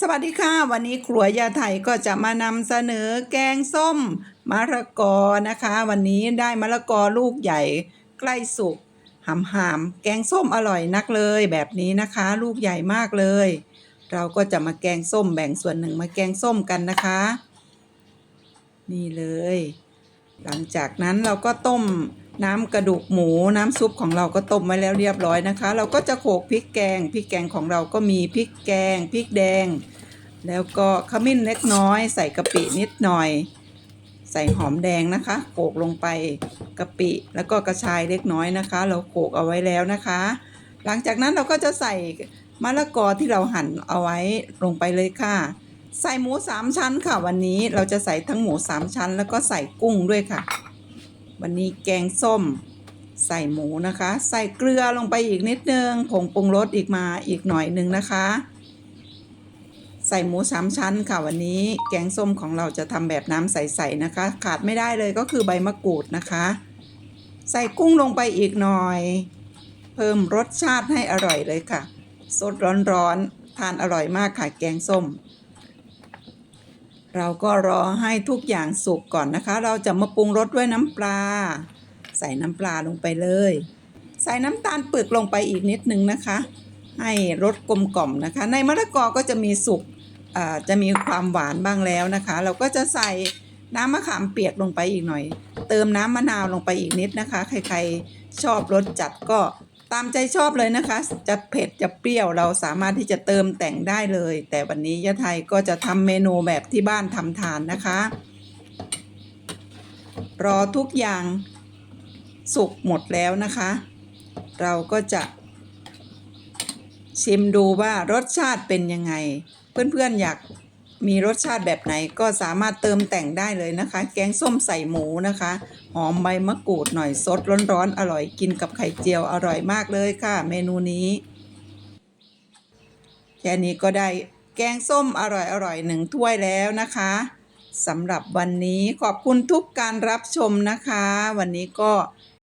สวัสดีค่ะ วันนี้ครัวยาไทยก็จะมานำเสนอแกงส้มมะละกอนะคะ วันนี้ได้มะละกอลูกใหญ่ใกล้สุกหำหามแกงส้มอร่อยนักเลยแบบนี้นะคะ ลูกใหญ่มากเลย เราก็จะมาแกงส้มแบ่งส่วนหนึ่งมาแกงส้มกันนะคะ นี่เลย หลังจากนั้นเราก็ต้ม น้ำกระดูกหมูน้ำซุปของเราก็ต้มไว้แล้วเรียบร้อยนะคะ เราก็จะโขกพริกแกงพริกแกงของเราก็มีพริกแกงพริกแดง แล้วก็ขมิ้นเล็กน้อย ใส่กะปินิดหน่อย ใส่หอมแดงนะคะโขกลงไปกะปิแล้วก็กระชายเล็กน้อยนะคะ เราโขกเอาไว้แล้วนะคะ หลังจากนั้นเราก็จะใส่มะละกอที่เราหั่นเอาไว้ลงไปเลยค่ะ ใส่หมูสามชั้นค่ะวันนี้เราจะใส่ทั้งหมูสามชั้น แล้วก็ใส่กุ้งด้วยค่ะ วันนี้แกงส้มใส่หมูนะคะ ใส่เกลือลงไปอีกนิดนึงผงปรุงรสอีกมาอีกหน่อยหนึ่งนะคะ ใส่หมูสามชั้นค่ะวันนี้แกงส้มของเราจะทำแบบน้ำใสๆนะคะ ขาดไม่ได้เลยก็คือใบมะกรูดนะคะ ใส่กุ้งลงไปอีกหน่อย เพิ่มรสชาติให้อร่อยเลยค่ะสดร้อนๆทานอร่อยมากค่ะแกงส้ม เราก็รอให้ทุกอย่างสุกก่อนนะคะ เราจะมาปรุงรสด้วยน้ำปลา ใส่น้ำปลาลงไปเลย ใส่น้ำตาลปึกลงไปอีกนิดนึงนะคะ ให้รสกลมกล่อมนะคะ ในมะละกอก็จะมีสุกอ่าจะมีความหวานบ้างแล้วนะคะ เราก็จะใส่น้ำมะขามเปียกลงไปอีกหน่อย เติมน้ำมะนาวลงไปอีกนิดนะคะ ใครๆชอบรสจัดก็ ตามใจชอบเลยนะคะ จะเผ็ดจะเปรี้ยวเราสามารถที่จะเติมแต่งได้เลย แต่วันนี้ยะไทยก็จะทำเมนูแบบที่บ้านทำทานนะคะ รอทุกอย่างสุกหมดแล้วนะคะ เราก็จะชิมดูว่ารสชาติเป็นยังไง เพื่อนๆอยาก มีรสชาติแบบไหนก็สามารถเติมแต่งได้เลยนะคะ แกงส้มใส่หมูนะคะ หอมใบมะกรูดหน่อยสดร้อนๆ อร่อยกินกับไข่เจียวอร่อยมากเลยค่ะ เมนูนี้ แค่นี้ก็ได้แกงส้มอร่อยๆหนึ่งถ้วยแล้วนะคะสำหรับวันนี้ขอบคุณทุกการรับชมนะคะ วันนี้ก็